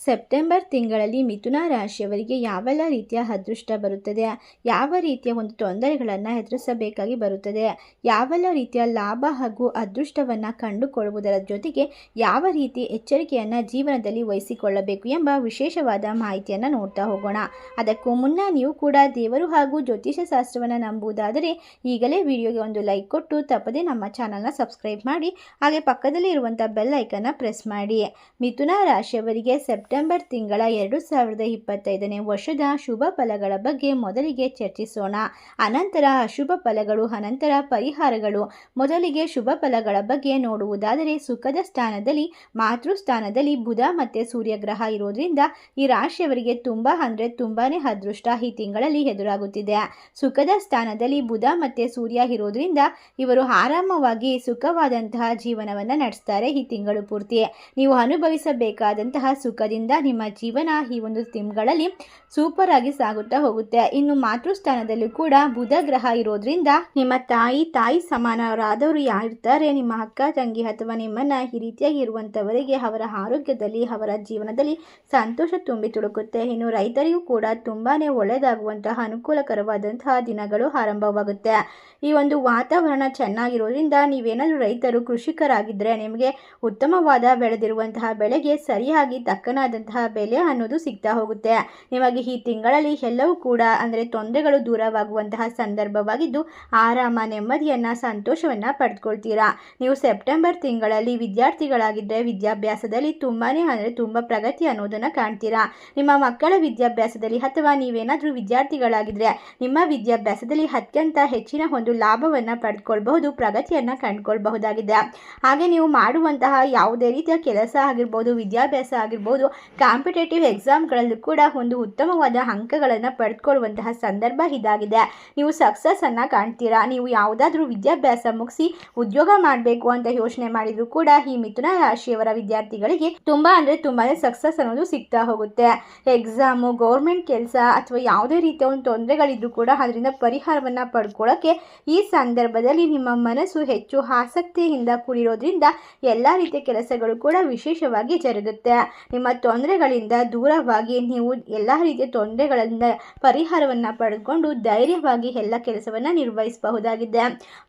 September ತಿಂಗಳಲ್ಲಿ ಮಿಥುನ ರಾಶಿಯವರಿಗೆ ಯಾವೆಲ್ಲ ರೀತಿಯ ಅದೃಷ್ಟ ಬರುತ್ತದೆ? ಯಾವ ರೀತಿಯ ಒಂದು ತೊಂದರೆಗಳನ್ನು ಎದುರಿಸಬೇಕಾಗಿ ಬರುತ್ತದೆ? ಯಾವೆಲ್ಲ ರೀತಿಯ ಲಾಭ ಹಾಗೂ ಅದೃಷ್ಟವನ್ನು ಕಂಡುಕೊಳ್ಳುವುದರ ಜೊತೆಗೆ ಯಾವ ರೀತಿ ಎಚ್ಚರಿಕೆಯನ್ನು ಜೀವನದಲ್ಲಿ ವಹಿಸಿಕೊಳ್ಳಬೇಕು ಎಂಬ ವಿಶೇಷವಾದ ಮಾಹಿತಿಯನ್ನು ನೋಡ್ತಾ ಹೋಗೋಣ. ಅದಕ್ಕೂ ಮುನ್ನ ನೀವು ಕೂಡ ದೇವರು ಹಾಗೂ ಜ್ಯೋತಿಷ ಶಾಸ್ತ್ರವನ್ನು ನಂಬುವುದಾದರೆ ಈಗಲೇ ವಿಡಿಯೋಗೆ ಒಂದು ಲೈಕ್ ಕೊಟ್ಟು ತಪ್ಪದೇ ನಮ್ಮ ಚಾನಲ್ನ ಸಬ್ಸ್ಕ್ರೈಬ್ ಮಾಡಿ, ಹಾಗೆ ಪಕ್ಕದಲ್ಲಿ ಇರುವಂಥ ಬೆಲ್ ಐಕನ್ನ ಪ್ರೆಸ್ ಮಾಡಿ. ಮಿಥುನ ರಾಶಿಯವರಿಗೆ ಸೆಪ್ಟೆಂಬರ್ ತಿಂಗಳ ಎರಡು ಸಾವಿರದ ಇಪ್ಪತ್ತೈದನೇ ವರ್ಷದ ಶುಭ ಫಲಗಳ ಬಗ್ಗೆ ಮೊದಲಿಗೆ ಚರ್ಚಿಸೋಣ. ಅನಂತರ ಅಶುಭ ಫಲಗಳು, ಅನಂತರ ಪರಿಹಾರಗಳು. ಮೊದಲಿಗೆ ಶುಭ ಫಲಗಳ ಬಗ್ಗೆ ನೋಡುವುದಾದರೆ ಸುಖದ ಸ್ಥಾನದಲ್ಲಿ, ಮಾತೃ ಸ್ಥಾನದಲ್ಲಿ ಬುಧ ಮತ್ತು ಸೂರ್ಯಗ್ರಹ ಇರೋದ್ರಿಂದ ಈ ರಾಶಿಯವರಿಗೆ ತುಂಬ ಅಂದರೆ ತುಂಬಾನೇ ಅದೃಷ್ಟ ಈ ತಿಂಗಳಲ್ಲಿ ಎದುರಾಗುತ್ತಿದೆ. ಸುಖದ ಸ್ಥಾನದಲ್ಲಿ ಬುಧ ಮತ್ತು ಸೂರ್ಯ ಇರೋದ್ರಿಂದ ಇವರು ಆರಾಮವಾಗಿ ಸುಖವಾದಂತಹ ಜೀವನವನ್ನು ನಡೆಸ್ತಾರೆ ಈ ತಿಂಗಳು ಪೂರ್ತಿ. ನೀವು ಅನುಭವಿಸಬೇಕಾದಂತಹ ಸುಖದಿಂದ ನಿಮ್ಮ ಜೀವನ ಈ ಒಂದು ತಿಂಗಳಲ್ಲಿ ಸೂಪರ್ ಆಗಿ ಸಾಗುತ್ತಾ ಹೋಗುತ್ತೆ. ಇನ್ನು ಮಾತೃಸ್ಥಾನದಲ್ಲೂ ಕೂಡ ಬುಧ ಗ್ರಹ ಇರೋದ್ರಿಂದ ನಿಮ್ಮ ತಾಯಿ ತಾಯಿ ಸಮಾನರಾದವರು ಯಾರಿರ್ತಾರೆ? ನಿಮ್ಮ ಅಕ್ಕ, ತಂಗಿ ಅಥವಾ ನಿಮ್ಮನ್ನ ಈ ರೀತಿಯಾಗಿ ಇರುವಂತವರಿಗೆ ಅವರ ಆರೋಗ್ಯದಲ್ಲಿ, ಅವರ ಜೀವನದಲ್ಲಿ ಸಂತೋಷ ತುಂಬಿ ತುಳುಕುತ್ತೆ. ಇನ್ನು ರೈತರಿಗೂ ಕೂಡ ತುಂಬಾನೇ ಒಳ್ಳೆಯದಾಗುವಂತಹ ಅನುಕೂಲಕರವಾದಂತಹ ದಿನಗಳು ಆರಂಭವಾಗುತ್ತೆ. ಈ ಒಂದು ವಾತಾವರಣ ಚೆನ್ನಾಗಿರೋದ್ರಿಂದ ನೀವೇನಾದರೂ ರೈತರು ಕೃಷಿಕರಾಗಿದ್ದರೆ ನಿಮಗೆ ಉತ್ತಮವಾದ ಬೆಳೆದಿರುವಂತಹ ಬೆಳೆಗೆ ಸರಿಯಾಗಿ ತಕ್ಕನಾದಂತಹ ಬೆಲೆ ಅನ್ನೋದು ಸಿಗ್ತಾ ಹೋಗುತ್ತೆ. ನಿಮಗೆ ಈ ತಿಂಗಳಲ್ಲಿ ಎಲ್ಲವೂ ಕೂಡ ಅಂದರೆ ತೊಂದರೆಗಳು ದೂರವಾಗುವಂತಹ ಸಂದರ್ಭವಾಗಿದ್ದು ಆರಾಮ, ನೆಮ್ಮದಿಯನ್ನು, ಸಂತೋಷವನ್ನು ಪಡೆದುಕೊಳ್ತೀರಾ ನೀವು ಸೆಪ್ಟೆಂಬರ್ ತಿಂಗಳಲ್ಲಿ ವಿದ್ಯಾರ್ಥಿಗಳಾಗಿದ್ದರೆ ವಿದ್ಯಾಭ್ಯಾಸದಲ್ಲಿ ತುಂಬಾ ಅಂದರೆ ತುಂಬ ಪ್ರಗತಿ ಅನ್ನೋದನ್ನು ಕಾಣ್ತೀರಾ? ನಿಮ್ಮ ಮಕ್ಕಳ ವಿದ್ಯಾಭ್ಯಾಸದಲ್ಲಿ ಅಥವಾ ನೀವೇನಾದರೂ ವಿದ್ಯಾರ್ಥಿಗಳಾಗಿದ್ದರೆ ನಿಮ್ಮ ವಿದ್ಯಾಭ್ಯಾಸದಲ್ಲಿ ಅತ್ಯಂತ ಹೆಚ್ಚಿನ ಒಂದು ಲಾಭವನ್ನು ಪಡೆದುಕೊಳ್ಬಹುದು ಪ್ರಗತಿಯನ್ನು ಕಂಡುಕೊಳ್ಬಹುದಾಗಿದೆ. ಹಾಗೆ ನೀವು ಮಾಡುವಂತಹ ಯಾವುದೇ ರೀತಿಯ ಕೆಲಸ ಆಗಿರ್ಬೋದು, ವಿದ್ಯಾಭ್ಯಾಸ ಆಗಿರ್ಬೋದು ಕಾಂಪಿಟೇಟಿವ್ ಎಕ್ಸಾಮ್ಗಳಲ್ಲೂ ಕೂಡ ಒಂದು ಉತ್ತಮವಾದ ಅಂಕಗಳನ್ನು ಪಡೆದುಕೊಳ್ಳುವಂತಹ ಸಂದರ್ಭ ಇದಾಗಿದೆ. ನೀವು ಸಕ್ಸಸ್ಸನ್ನು ಕಾಣ್ತೀರಾ? ನೀವು ಯಾವುದಾದ್ರೂ ವಿದ್ಯಾಭ್ಯಾಸ ಮುಗಿಸಿ ಉದ್ಯೋಗ ಮಾಡಬೇಕು ಅಂತ ಯೋಚನೆ ಮಾಡಿದರೂ ಕೂಡ ಈ ಮಿಥುನ ರಾಶಿಯವರ ವಿದ್ಯಾರ್ಥಿಗಳಿಗೆ ತುಂಬ ಅಂದರೆ ತುಂಬಾ ಸಕ್ಸಸ್ ಅನ್ನೋದು ಸಿಗ್ತಾ ಹೋಗುತ್ತೆ. ಎಕ್ಸಾಮು, ಗೌರ್ಮೆಂಟ್ ಕೆಲಸ ಅಥವಾ ಯಾವುದೇ ರೀತಿಯ ಒಂದು ತೊಂದರೆಗಳಿದ್ರೂ ಕೂಡ ಅದರಿಂದ ಪರಿಹಾರವನ್ನು ಪಡ್ಕೊಳ್ಳೋಕ್ಕೆ ಈ ಸಂದರ್ಭದಲ್ಲಿ ನಿಮ್ಮ ಮನಸ್ಸು ಹೆಚ್ಚು ಆಸಕ್ತಿಯಿಂದ ಕೂಡಿರೋದ್ರಿಂದ ಎಲ್ಲ ರೀತಿಯ ಕೆಲಸಗಳು ಕೂಡ ವಿಶೇಷವಾಗಿ ಜರುಗುತ್ತೆ. ನಿಮ್ಮ ತೊಂದರೆಗಳಿಂದ ದೂರವಾಗಿ ನೀವು ಎಲ್ಲ ರೀತಿಯ ತೊಂದರೆಗಳಿಂದ ಪರಿಹಾರವನ್ನು ಪಡೆದುಕೊಂಡು ಧೈರ್ಯವಾಗಿ ಎಲ್ಲ ಕೆಲಸವನ್ನು ನಿರ್ವಹಿಸಬಹುದಾಗಿದೆ.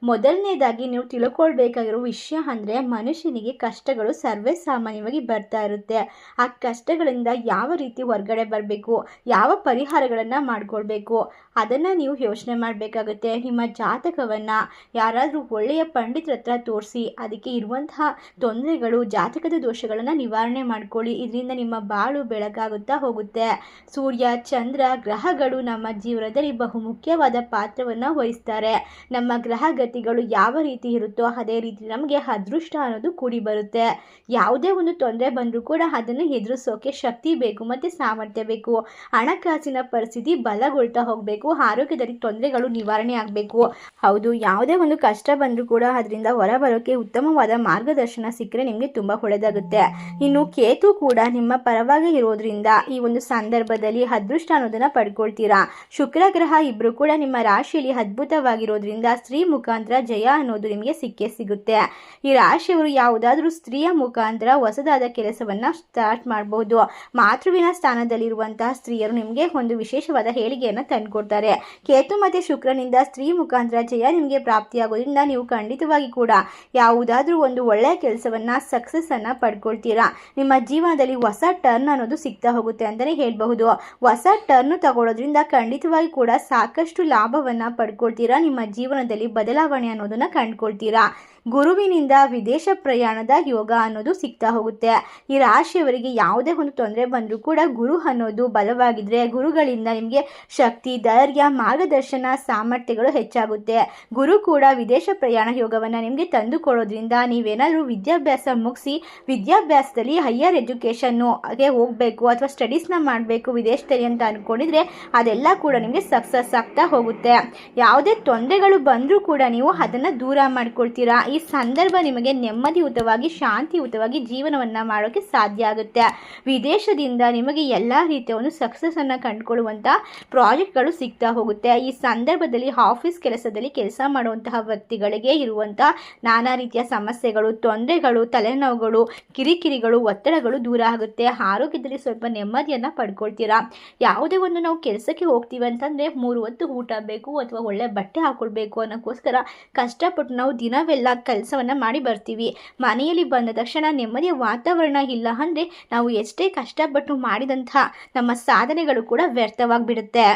ಮೊದಲನೇದಾಗಿ ನೀವು ತಿಳ್ಕೊಳ್ಬೇಕಾಗಿರೋ ವಿಷಯ ಅಂದರೆ ಮನುಷ್ಯನಿಗೆ ಕಷ್ಟಗಳು ಸರ್ವೇ ಸಾಮಾನ್ಯವಾಗಿ ಬರ್ತಾ ಇರುತ್ತೆ. ಆ ಕಷ್ಟಗಳಿಂದ ಯಾವ ರೀತಿ ಹೊರಗಡೆ ಬರಬೇಕು, ಯಾವ ಪರಿಹಾರಗಳನ್ನು ಮಾಡಿಕೊಳ್ಬೇಕು, ಅದನ್ನು ನೀವು ಯೋಚನೆ ಮಾಡಬೇಕಾಗುತ್ತೆ. ನಿಮ್ಮ ಜಾತಕವನ್ನು ಯಾರಾದರೂ ಒಳ್ಳೆಯ ಪಂಡಿತರ ಹತ್ರ ತೋರಿಸಿ, ಅದಕ್ಕೆ ಇರುವಂತಹ ತೊಂದರೆಗಳು, ಜಾತಕದ ದೋಷಗಳನ್ನು ನಿವಾರಣೆ ಮಾಡ್ಕೊಳ್ಳಿ. ಇದರಿಂದ ನಿಮ್ಮ ಬಾಳು ಬೆಳಕಾಗುತ್ತಾ ಹೋಗುತ್ತೆ. ಸೂರ್ಯ, ಚಂದ್ರ, ಗ್ರಹಗಳು ನಮ್ಮ ಜೀವನದಲ್ಲಿ ಬಹುಮುಖ್ಯವಾದ ಪಾತ್ರವನ್ನು ವಹಿಸ್ತಾರೆ. ನಮ್ಮ ಗ್ರಹ ಗತಿಗಳು ಯಾವ ರೀತಿ ಇರುತ್ತೋ ಅದೇ ರೀತಿ ನಮಗೆ ಅದೃಷ್ಟ ಅನ್ನೋದು ಕೂಡಿ ಬರುತ್ತೆ. ಯಾವುದೇ ಒಂದು ತೊಂದರೆ ಬಂದರೂ ಕೂಡ ಅದನ್ನು ಎದುರಿಸೋಕೆ ಶಕ್ತಿ ಬೇಕು, ಮತ್ತು ಸಾಮರ್ಥ್ಯ ಬೇಕು. ಹಣಕಾಸಿನ ಪರಿಸ್ಥಿತಿ ಬಲಗೊಳ್ತಾ ಹೋಗಬೇಕು, ಆರೋಗ್ಯದಲ್ಲಿ ತೊಂದರೆಗಳು ನಿವಾರಣೆ ಆಗಬೇಕು. ಹೌದು, ಯಾವುದೇ ಒಂದು ಕಷ್ಟ ಬಂದರೂ ಕೂಡ ಅದರಿಂದ ಹೊರಬರೋಕೆ ಉತ್ತಮವಾದ ಮಾರ್ಗದರ್ಶನ ಸಿಕ್ಕರೆ ನಿಮಗೆ ತುಂಬ ಒಳ್ಳೆಯದಾಗುತ್ತೆ. ಇನ್ನು ಕೇತು ಕೂಡ ನಿಮ್ಮ ಪರವಾಗಿ ಇರೋದ್ರಿಂದ ಈ ಒಂದು ಸಂದರ್ಭದಲ್ಲಿ ಅದೃಷ್ಟ ಅನ್ನೋದನ್ನ ಪಡ್ಕೊಳ್ತೀರಾ? ಶುಕ್ರ ಗ್ರಹ ಇಬ್ಬರು ಕೂಡ ನಿಮ್ಮ ರಾಶಿಯಲ್ಲಿ ಅದ್ಭುತವಾಗಿರೋದ್ರಿಂದ ಸ್ತ್ರೀ ಮುಖಾಂತರ ಜಯ ಅನ್ನೋದು ನಿಮಗೆ ಸಿಕ್ಕೇ ಸಿಗುತ್ತೆ. ಈ ರಾಶಿಯವರು ಯಾವುದಾದ್ರೂ ಸ್ತ್ರೀಯ ಮುಖಾಂತರ ಹೊಸದಾದ ಕೆಲಸವನ್ನ ಸ್ಟಾರ್ಟ್ ಮಾಡಬಹುದು ಮಾತೃವಿನ ಸ್ಥಾನದಲ್ಲಿರುವಂತಹ ಸ್ತ್ರೀಯರು ನಿಮಗೆ ಒಂದು ವಿಶೇಷವಾದ ಹೇಳಿಕೆಯನ್ನು ತಂದುಕೊಡ್ತಾರೆ. ಕೇತು ಮತ್ತು ಶುಕ್ರನಿಂದ ಸ್ತ್ರೀ ಮುಖಾಂತರ ಜಯ ನಿಮಗೆ ಪ್ರಾಪ್ತಿಯಾಗೋದ್ರಿಂದ ನೀವು ಖಂಡಿತವಾಗಿ ಕೂಡ ಯಾವುದಾದ್ರೂ ಒಂದು ಒಳ್ಳೆಯ ಕೆಲಸವನ್ನ ಸಕ್ಸಸ್ ಅನ್ನ ಪಡ್ಕೊಳ್ತೀರಾ? ನಿಮ್ಮ ಜೀವನದಲ್ಲಿ ಹೊಸ ಟರ್ನ್ ಅನ್ನೋದು ಸಿಗ್ತಾ ಹೋಗುತ್ತೆ ಅಂತಲೇ ಹೇಳಬಹುದು. ಹೊಸ ಟರ್ನ್ ತಗೊಳ್ಳೋದ್ರಿಂದ ಖಂಡಿತವಾಗಿ ಕೂಡ ಸಾಕಷ್ಟು ಲಾಭವನ್ನ ಪಡ್ಕೊಳ್ತೀರಾ? ನಿಮ್ಮ ಜೀವನದಲ್ಲಿ ಬದಲಾವಣೆ ಅನ್ನೋದನ್ನ ಕಂಡುಕೊಳ್ತೀರಾ? ಗುರುವಿನಿಂದ ವಿದೇಶ ಪ್ರಯಾಣದ ಯೋಗ ಅನ್ನೋದು ಸಿಗ್ತಾ ಹೋಗುತ್ತೆ. ಈ ರಾಶಿಯವರಿಗೆ ಯಾವುದೇ ಒಂದು ತೊಂದರೆ ಬಂದರೂ ಕೂಡ ಗುರು ಅನ್ನೋದು ಬಲವಾಗಿದ್ರೆ ಗುರುಗಳಿಂದ ನಿಮಗೆ ಶಕ್ತಿ, ಧೈರ್ಯ, ಮಾರ್ಗದರ್ಶನ, ಸಾಮರ್ಥ್ಯಗಳು ಹೆಚ್ಚಾಗುತ್ತೆ. ಗುರು ಕೂಡ ವಿದೇಶ ಪ್ರಯಾಣ ಯೋಗವನ್ನು ನಿಮಗೆ ತಂದು ಕೊಡೋದ್ರಿಂದ ನೀವೇನಾದರೂ ವಿದ್ಯಾಭ್ಯಾಸ ಮುಗಿಸಿ, ವಿದ್ಯಾಭ್ಯಾಸದಲ್ಲಿ ಹೈಯರ್ ಎಜುಕೇಷನ್ನು ಹಾಗೆ ಹೋಗಬೇಕು ಅಥವಾ ಸ್ಟಡೀಸ್ನ ಮಾಡಬೇಕು ವಿದೇಶದಲ್ಲಿ ಅಂತ ಅಂದ್ಕೊಂಡಿದ್ರೆ ಅದೆಲ್ಲ ಕೂಡ ನಿಮಗೆ ಸಕ್ಸಸ್ ಆಗ್ತಾ ಹೋಗುತ್ತೆ. ಯಾವುದೇ ತೊಂದರೆಗಳು ಬಂದರೂ ಕೂಡ ನೀವು ಅದನ್ನು ದೂರ ಮಾಡ್ಕೊಳ್ತೀರಾ? ಈ ಸಂದರ್ಭ ನಿಮಗೆ ನೆಮ್ಮದಿಯುತವಾಗಿ ಶಾಂತಿಯುತವಾಗಿ ಜೀವನವನ್ನು ಮಾಡೋಕ್ಕೆ ಸಾಧ್ಯ ಆಗುತ್ತೆ. ವಿದೇಶದಿಂದ ನಿಮಗೆ ಎಲ್ಲ ರೀತಿಯ ಒಂದು ಸಕ್ಸಸ್ಸನ್ನು ಕಂಡುಕೊಳ್ಳುವಂಥ ಪ್ರಾಜೆಕ್ಟ್ಗಳು ಸಿಗ್ತಾ ಹೋಗುತ್ತೆ. ಈ ಸಂದರ್ಭದಲ್ಲಿ ಆಫೀಸ್ ಕೆಲಸದಲ್ಲಿ ಕೆಲಸ ಮಾಡುವಂತಹ ವ್ಯಕ್ತಿಗಳಿಗೆ ಇರುವಂಥ ನಾನಾ ರೀತಿಯ ಸಮಸ್ಯೆಗಳು, ತೊಂದರೆಗಳು, ತಲೆನೋವುಗಳು, ಕಿರಿಕಿರಿಗಳು, ಒತ್ತಡಗಳು ದೂರ ಆಗುತ್ತೆ. ಆರೋಗ್ಯದಲ್ಲಿ ಸ್ವಲ್ಪ ನೆಮ್ಮದಿಯನ್ನು ಪಡ್ಕೊಳ್ತೀರಾ? ಯಾವುದೇ ಒಂದು ನಾವು ಕೆಲಸಕ್ಕೆ ಹೋಗ್ತೀವಿ ಅಂತಂದರೆ ಮೂರು ಹೊತ್ತು ಊಟ ಬೇಕು ಅಥವಾ ಒಳ್ಳೆ ಬಟ್ಟೆ ಹಾಕೊಳ್ಬೇಕು ಅನ್ನೋಕ್ಕೋಸ್ಕರ ಕಷ್ಟಪಟ್ಟು ನಾವು ದಿನವೆಲ್ಲ ಕೆಲಸವನ್ನು ಮಾಡಿ ಬರ್ತೀವಿ. ಮನೆಯಲ್ಲಿ ಬಂದ ತಕ್ಷಣ ನೆಮ್ಮದಿಯ ವಾತಾವರಣ ಇಲ್ಲ ಅಂದರೆ ನಾವು ಎಷ್ಟೇ ಕಷ್ಟಪಟ್ಟು ಮಾಡಿದಂಥ ನಮ್ಮ ಸಾಧನೆಗಳು ಕೂಡ ವ್ಯರ್ಥವಾಗಿಬಿಡುತ್ತೆ.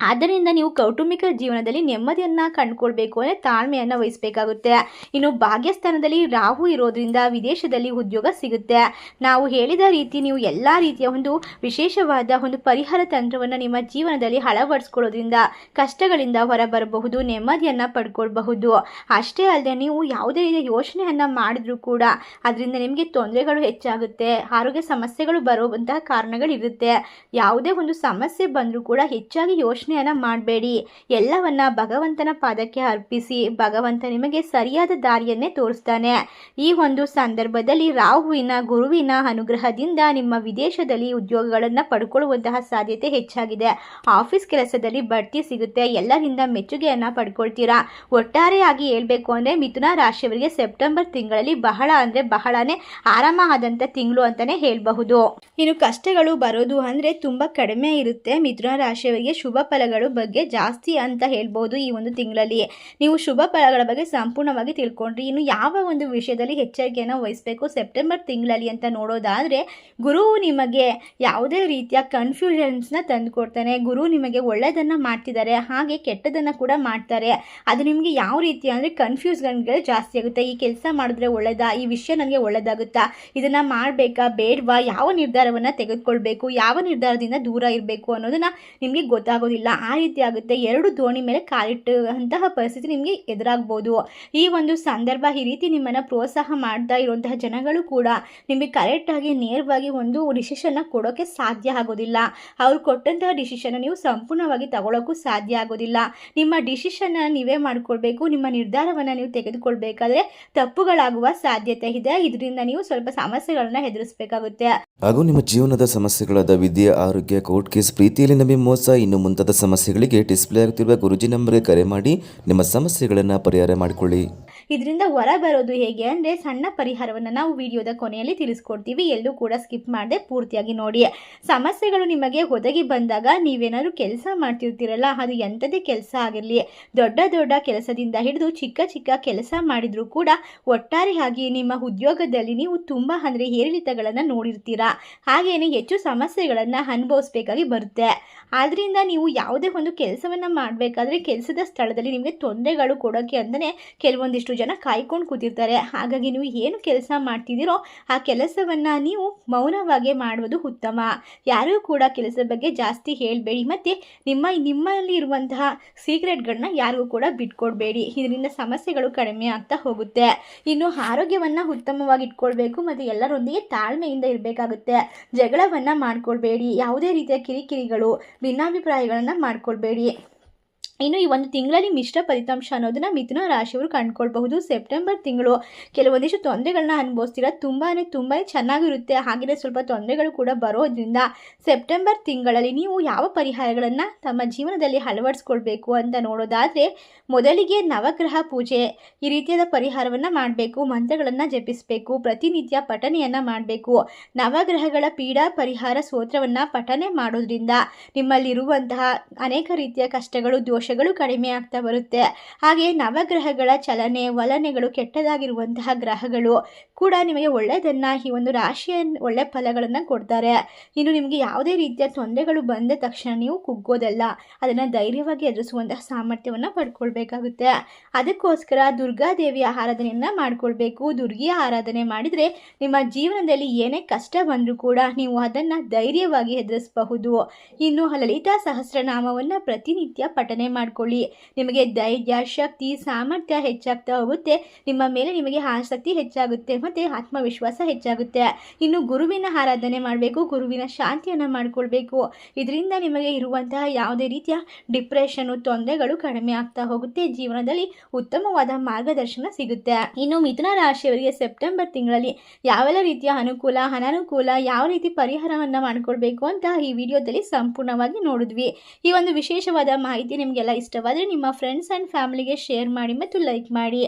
ಆದ್ದರಿಂದ ನೀವು ಕೌಟುಂಬಿಕ ಜೀವನದಲ್ಲಿ ನೆಮ್ಮದಿಯನ್ನು ಕಂಡುಕೊಳ್ಬೇಕು ಅಂದರೆ ತಾಳ್ಮೆಯನ್ನು ವಹಿಸಬೇಕಾಗುತ್ತೆ. ಇನ್ನು ಭಾಗ್ಯಸ್ಥಾನದಲ್ಲಿ ರಾಹು ಇರೋದ್ರಿಂದ ವಿದೇಶದಲ್ಲಿ ಉದ್ಯೋಗ ಸಿಗುತ್ತೆ. ನಾವು ಹೇಳಿದ ರೀತಿ ನೀವು ಎಲ್ಲ ರೀತಿಯ ಒಂದು ವಿಶೇಷವಾದ ಒಂದು ಪರಿಹಾರ ತಂತ್ರವನ್ನು ನಿಮ್ಮ ಜೀವನದಲ್ಲಿ ಅಳವಡಿಸ್ಕೊಳ್ಳೋದ್ರಿಂದ ಕಷ್ಟಗಳಿಂದ ಹೊರಬರಬಹುದು, ನೆಮ್ಮದಿಯನ್ನು ಪಡ್ಕೊಳ್ಬಹುದು. ಅಷ್ಟೇ ಅಲ್ಲದೆ ನೀವು ಯಾವುದೇ ರೀತಿಯ ಯೋಚನೆಯನ್ನು ಮಾಡಿದ್ರೂ ಕೂಡ ಅದರಿಂದ ನಿಮಗೆ ತೊಂದರೆಗಳು ಹೆಚ್ಚಾಗುತ್ತೆ, ಆರೋಗ್ಯ ಸಮಸ್ಯೆಗಳು ಬರುವಂತಹ ಕಾರಣಗಳಿರುತ್ತೆ. ಯಾವುದೇ ಒಂದು ಸಮಸ್ಯೆ ಬಂದರೂ ಕೂಡ ಹೆಚ್ಚಾಗಿ ಯೋಚನೆಯನ್ನು ಮಾಡಬೇಡಿ. ಎಲ್ಲವನ್ನ ಭಗವಂತನ ಪಾದಕ್ಕೆ ಅರ್ಪಿಸಿ, ಭಗವಂತ ನಿಮಗೆ ಸರಿಯಾದ ದಾರಿಯನ್ನೇ ತೋರಿಸ್ತಾನೆ. ಈ ಒಂದು ಸಂದರ್ಭದಲ್ಲಿ ರಾಹುವಿನ, ಗುರುವಿನ ಅನುಗ್ರಹದಿಂದ ನಿಮ್ಮ ವಿದೇಶದಲ್ಲಿ ಉದ್ಯೋಗಗಳನ್ನು ಪಡ್ಕೊಳ್ಳುವಂತಹ ಸಾಧ್ಯತೆ ಹೆಚ್ಚಾಗಿದೆ. ಆಫೀಸ್ ಕೆಲಸದಲ್ಲಿ ಬಡ್ತಿ ಸಿಗುತ್ತೆ. ಎಲ್ಲರಿಂದ ಮೆಚ್ಚುಗೆಯನ್ನು ಪಡ್ಕೊಳ್ತೀರಾ? ಒಟ್ಟಾರೆಯಾಗಿ ಹೇಳಬೇಕು ಅಂದರೆ ಮಿಥುನ ರಾಶಿಯವರಿಗೆ ಸೆಪ್ಟೆಂಬರ್ ತಿಂಗಳಲ್ಲಿ ಬಹಳ ಅಂದರೆ ಬಹಳನೇ ಆರಾಮ ಆದಂಥ ತಿಂಗಳು ಅಂತಲೇ ಹೇಳಬಹುದು. ಇನ್ನು ಕಷ್ಟಗಳು ಬರೋದು ಅಂದರೆ ತುಂಬ ಕಡಿಮೆ ಇರುತ್ತೆ. ಮಿಥುನ ರಾಶಿಯವರಿಗೆ ಶುಭ ಫಲಗಳು ಬಗ್ಗೆ ಜಾಸ್ತಿ ಅಂತ ಹೇಳ್ಬೋದು ಈ ಒಂದು ತಿಂಗಳಲ್ಲಿ. ನೀವು ಶುಭ ಫಲಗಳ ಬಗ್ಗೆ ಸಂಪೂರ್ಣವಾಗಿ ತಿಳ್ಕೊಂಡ್ರಿ. ಇನ್ನು ಯಾವ ಒಂದು ವಿಷಯದಲ್ಲಿ ಎಚ್ಚರಿಕೆಯನ್ನು ವಹಿಸಬೇಕು ಸೆಪ್ಟೆಂಬರ್ ತಿಂಗಳಲ್ಲಿ ಅಂತ ನೋಡೋದಾದರೆ, ಗುರು ನಿಮಗೆ ಯಾವುದೇ ರೀತಿಯ ಕನ್ಫ್ಯೂಷನ್ಸ್ನ ತಂದುಕೊಡ್ತಾನೆ. ಗುರು ನಿಮಗೆ ಒಳ್ಳೆಯದನ್ನು ಮಾಡ್ತಿದ್ದಾರೆ ಹಾಗೆ ಕೆಟ್ಟದನ್ನು ಕೂಡ ಮಾಡ್ತಾರೆ. ಅದು ನಿಮಗೆ ಯಾವ ರೀತಿ ಅಂದರೆ ಕನ್ಫ್ಯೂಸ್ಗಳು ಜಾಸ್ತಿ ಆಗುತ್ತೆ. ಈ ಕೆಲಸ ಮಾಡಿದ್ರೆ ಒಳ್ಳೆಯದಾ ಈ ವಿಷಯ ನನಗೆ ಒಳ್ಳೆಯದಾಗುತ್ತಾ ಇದನ್ನು ಮಾಡಬೇಕಾ? ಬೇಡವಾ? ಯಾವ ನಿರ್ಧಾರವನ್ನು ತೆಗೆದುಕೊಳ್ಬೇಕು? ಯಾವ ನಿರ್ಧಾರದಿಂದ ದೂರ ಇರಬೇಕು ಅನ್ನೋದನ್ನು ನಿಮಗೆ ಗೊತ್ತಾಗೋದಿಲ್ಲ. ಆ ರೀತಿ ಆಗುತ್ತೆ. ಎರಡು ದೋಣಿ ಮೇಲೆ ಕಾಲಿಟ್ಟಂತಹ ಪರಿಸ್ಥಿತಿ ನಿಮಗೆ ಎದುರಾಗ್ಬೋದು. ಈ ಒಂದು ಸಂದರ್ಭ ಈ ರೀತಿ ನಿಮ್ಮನ್ನು ಪ್ರೋತ್ಸಾಹ ಮಾಡ್ತಾ ಇರುವಂತಹ ಜನಗಳು ಕೂಡ ನಿಮಗೆ ಕರೆಕ್ಟಾಗಿ ನೇರವಾಗಿ ಒಂದು ಡಿಸಿಷನ್ನ ಕೊಡೋಕ್ಕೆ ಸಾಧ್ಯ ಆಗೋದಿಲ್ಲ. ಅವ್ರು ಕೊಟ್ಟಂತಹ ಡಿಸಿಷನ್ನ ನೀವು ಸಂಪೂರ್ಣವಾಗಿ ತಗೊಳ್ಳೋಕ್ಕೂ ಸಾಧ್ಯ ಆಗೋದಿಲ್ಲ. ನಿಮ್ಮ ಡಿಸಿಷನ್ನ ನೀವೇ ಮಾಡ್ಕೊಳ್ಬೇಕು. ನಿಮ್ಮ ನಿರ್ಧಾರವನ್ನು ನೀವು ತೆಗೆದುಕೊಳ್ಬೇಕಾದ್ರೆ ತಪ್ಪುಗಳಾಗುವ ಸಾಧ್ಯತೆ ಇದೆ. ಇದರಿಂದ ನೀವು ಸ್ವಲ್ಪ ಸಮಸ್ಯೆಗಳನ್ನ ಎದುರಿಸಬೇಕಾಗುತ್ತೆ. ಹಾಗೂ ನಿಮ್ಮ ಜೀವನದ ಸಮಸ್ಯೆಗಳಾದ ವಿದ್ಯೆ, ಆರೋಗ್ಯ ಕೋರ್ಟ್ ಕೇಸ್ ಪ್ರೀತಿಯಲ್ಲಿ ನಮಗೆ ಮೋಸ, ಇನ್ನು ಮುಂತಾದ ಸಮಸ್ಯೆಗಳಿಗೆ ಡಿಸ್ಪ್ಲೇ ಆಗುತ್ತಿರುವ ಗುರುಜಿ ನಂಬರ್ಗೆ ಕರೆ ಮಾಡಿ ನಿಮ್ಮ ಸಮಸ್ಯೆಗಳನ್ನು ಪರಿಹಾರ ಮಾಡಿಕೊಳ್ಳಿ. ಇದರಿಂದ ಹೊರ ಬರೋದು ಹೇಗೆ ಅಂದರೆ ಸಣ್ಣ ಪರಿಹಾರವನ್ನು ನಾವು ವಿಡಿಯೋದ ಕೊನೆಯಲ್ಲಿ ತಿಳಿಸ್ಕೊಡ್ತೀವಿ. ಎಲ್ಲೂ ಕೂಡ ಸ್ಕಿಪ್ ಮಾಡದೆ ಪೂರ್ತಿಯಾಗಿ ನೋಡಿ. ಸಮಸ್ಯೆಗಳು ನಿಮಗೆ ಒದಗಿ ಬಂದಾಗ ನೀವೇನಾದ್ರು ಕೆಲಸ ಮಾಡ್ತಿರ್ತೀರಲ್ಲ, ಅದು ಎಂಥದೇ ಕೆಲಸ ಆಗಿರಲಿ. ದೊಡ್ಡ ದೊಡ್ಡ ಕೆಲಸದಿಂದ ಹಿಡಿದು ಚಿಕ್ಕ ಚಿಕ್ಕ ಕೆಲಸ ಮಾಡಿದರೂ ಕೂಡ ಒಟ್ಟಾರೆಯಾಗಿ ನಿಮ್ಮ ಉದ್ಯೋಗದಲ್ಲಿ ನೀವು ತುಂಬ ಅಂದರೆ ಏರಿಳಿತಗಳನ್ನು ನೋಡಿರ್ತೀರಾ. ಹಾಗೆಯೇ ಹೆಚ್ಚು ಸಮಸ್ಯೆಗಳನ್ನು ಅನುಭವಿಸ್ಬೇಕಾಗಿ ಬರುತ್ತೆ. ಆದ್ದರಿಂದ ನೀವು ಯಾವುದೇ ಒಂದು ಕೆಲಸವನ್ನು ಮಾಡಬೇಕಾದ್ರೆ ಕೆಲಸದ ಸ್ಥಳದಲ್ಲಿ ನಿಮಗೆ ತೊಂದರೆಗಳು ಕೊಡೋಕ್ಕೆ ಅಂತಲೇ ಕೆಲವೊಂದಿಷ್ಟು ಜನ ಕಾಯ್ಕೊಂಡು ಕೂತಿರ್ತಾರೆ. ಹಾಗಾಗಿ ನೀವು ಏನು ಕೆಲಸ ಮಾಡ್ತಿದ್ದೀರೋ ಆ ಕೆಲಸವನ್ನು ನೀವು ಮೌನವಾಗಿ ಮಾಡುವುದು ಉತ್ತಮ. ಯಾರೂ ಕೂಡ ಕೆಲಸದ ಬಗ್ಗೆ ಜಾಸ್ತಿ ಹೇಳಬೇಡಿ. ಮತ್ತು ನಿಮ್ಮ, ನಿಮ್ಮಲ್ಲಿ ಇರುವಂತಹ ಸೀಕ್ರೆಟ್ಗಳನ್ನ ಯಾರಿಗೂ ಕೂಡ ಬಿಟ್ಕೊಡ್ಬೇಡಿ. ಇದರಿಂದ ಸಮಸ್ಯೆಗಳು ಕಡಿಮೆ ಆಗ್ತಾ ಹೋಗುತ್ತೆ. ಇನ್ನು ಆರೋಗ್ಯವನ್ನು ಉತ್ತಮವಾಗಿ ಇಟ್ಕೊಳ್ಬೇಕು ಮತ್ತು ಎಲ್ಲರೊಂದಿಗೆ ತಾಳ್ಮೆಯಿಂದ ಇರಬೇಕಾಗುತ್ತೆ. ಜಗಳವನ್ನು ಮಾಡ್ಕೊಳ್ಬೇಡಿ. ಯಾವುದೇ ರೀತಿಯ ಕಿರಿಕಿರಿಗಳು, ಭಿನ್ನಾಭಿಪ್ರಾಯಗಳನ್ನು ಮಾಡ್ಕೊಳ್ಬೇಡಿ ಇನ್ನು ಈ ಒಂದು ತಿಂಗಳಲ್ಲಿ ಮಿಶ್ರ ಫಲಿತಾಂಶ ಅನ್ನೋದನ್ನ ಮಿಥುನ ರಾಶಿಯವರು ಕಂಡುಕೊಳ್ಬಹುದು. ಸೆಪ್ಟೆಂಬರ್ ತಿಂಗಳು ಕೆಲವೊಂದಿಷ್ಟು ತೊಂದರೆಗಳನ್ನ ಅನುಭವಿಸ್ತೀರ? ತುಂಬಾ ತುಂಬಾ ಚೆನ್ನಾಗಿರುತ್ತೆ. ಹಾಗೆಯೇ ಸ್ವಲ್ಪ ತೊಂದರೆಗಳು ಕೂಡ ಬರೋದ್ರಿಂದ ಸೆಪ್ಟೆಂಬರ್ ತಿಂಗಳಲ್ಲಿ ನೀವು ಯಾವ ಪರಿಹಾರಗಳನ್ನು ತಮ್ಮ ಜೀವನದಲ್ಲಿ ಅಳವಡಿಸ್ಕೊಳ್ಬೇಕು ಅಂತ ನೋಡೋದಾದರೆ ಮೊದಲಿಗೆ ನವಗ್ರಹ ಪೂಜೆ, ಈ ರೀತಿಯಾದ ಪರಿಹಾರವನ್ನು ಮಾಡಬೇಕು. ಮಂತ್ರಗಳನ್ನು ಜಪಿಸಬೇಕು. ಪ್ರತಿನಿತ್ಯ ಪಠನೆಯನ್ನು ಮಾಡಬೇಕು. ನವಗ್ರಹಗಳ ಪೀಡಾ ಪರಿಹಾರ ಸ್ತೋತ್ರವನ್ನು ಪಠನೆ ಮಾಡೋದ್ರಿಂದ ನಿಮ್ಮಲ್ಲಿರುವಂತಹ ಅನೇಕ ರೀತಿಯ ಕಷ್ಟಗಳು ದೋಷಗಳು ಕಡಿಮೆ ಆಗ್ತಾ ಬರುತ್ತೆ. ಹಾಗೆ ನವಗ್ರಹಗಳ ಚಲನೆ, ವಲನೆಗಳು ಕೆಟ್ಟದಾಗಿರುವಂತಹ ಗ್ರಹಗಳು ಕೂಡ ನಿಮಗೆ ಒಳ್ಳೆಯದನ್ನು, ಈ ಒಂದು ರಾಶಿಯ ಒಳ್ಳೆ ಫಲಗಳನ್ನು ಕೊಡ್ತಾರೆ. ಇನ್ನು ನಿಮಗೆ ಯಾವುದೇ ರೀತಿಯ ತೊಂದರೆಗಳು ಬಂದ ತಕ್ಷಣ ನೀವು ಕುಗ್ಗೋದಲ್ಲ. ಅದನ್ನು ಧೈರ್ಯವಾಗಿ ಎದುರಿಸುವಂತಹ ಸಾಮರ್ಥ್ಯವನ್ನು ಪಡ್ಕೊಳ್ಬೇಕಾಗುತ್ತೆ. ಅದಕ್ಕೋಸ್ಕರ ದುರ್ಗಾದೇವಿಯ ಆರಾಧನೆಯನ್ನು ಮಾಡಿಕೊಳ್ಬೇಕು. ದುರ್ಗಿಯ ಆರಾಧನೆ ಮಾಡಿದರೆ ನಿಮ್ಮ ಜೀವನದಲ್ಲಿ ಏನೇ ಕಷ್ಟ ಬಂದರೂ ಕೂಡ ನೀವು ಅದನ್ನು ಧೈರ್ಯವಾಗಿ ಎದುರಿಸಬಹುದು. ಇನ್ನು ಲಲಿತಾ ಸಹಸ್ರನಾಮವನ್ನು ಪ್ರತಿನಿತ್ಯ ಪಠನೆ ಮಾಡಿಕೊಳ್ಳಿ. ನಿಮಗೆ ಧೈರ್ಯ, ಶಕ್ತಿ, ಸಾಮರ್ಥ್ಯ ಹೆಚ್ಚಾಗ್ತಾ ಹೋಗುತ್ತೆ. ನಿಮ್ಮ ಮೇಲೆ ನಿಮಗೆ ಆಸಕ್ತಿ ಹೆಚ್ಚಾಗುತ್ತೆ ಮತ್ತು ಆತ್ಮವಿಶ್ವಾಸ ಹೆಚ್ಚಾಗುತ್ತೆ. ಇನ್ನು ಗುರುವಿನ ಆರಾಧನೆ ಮಾಡಬೇಕು, ಗುರುವಿನ ಶಾಂತಿಯನ್ನು ಮಾಡಿಕೊಳ್ಬೇಕು. ಇದರಿಂದ ನಿಮಗೆ ಇರುವಂತಹ ಯಾವುದೇ ರೀತಿಯ ಡಿಪ್ರೆಷನ್ನು ತೊಂದರೆಗಳು ಕಡಿಮೆ ಆಗ್ತಾ ಹೋಗುತ್ತೆ. ಜೀವನದಲ್ಲಿ ಉತ್ತಮವಾದ ಮಾರ್ಗದರ್ಶನ ಸಿಗುತ್ತೆ. ಇನ್ನು ಮಿಥುನ ರಾಶಿಯವರಿಗೆ ಸೆಪ್ಟೆಂಬರ್ ತಿಂಗಳಲ್ಲಿ ಯಾವೆಲ್ಲ ರೀತಿಯ ಅನುಕೂಲ, ಅನನುಕೂಲ, ಯಾವ ರೀತಿ ಪರಿಹಾರವನ್ನು ಮಾಡಿಕೊಳ್ಬೇಕು ಅಂತ ಈ ವಿಡಿಯೋದಲ್ಲಿ ಸಂಪೂರ್ಣವಾಗಿ ನೋಡಿದ್ವಿ. ಈ ಒಂದು ವಿಶೇಷವಾದ ಮಾಹಿತಿ ಇಷ್ಟವಾದರೆ ನಿಮ್ಮ ಫ್ರೆಂಡ್ಸ್ ಆ್ಯಂಡ್ ಫ್ಯಾಮಿಲಿಗೆ ಶೇರ್ ಮಾಡಿ ಮತ್ತು ಲೈಕ್ ಮಾಡಿ.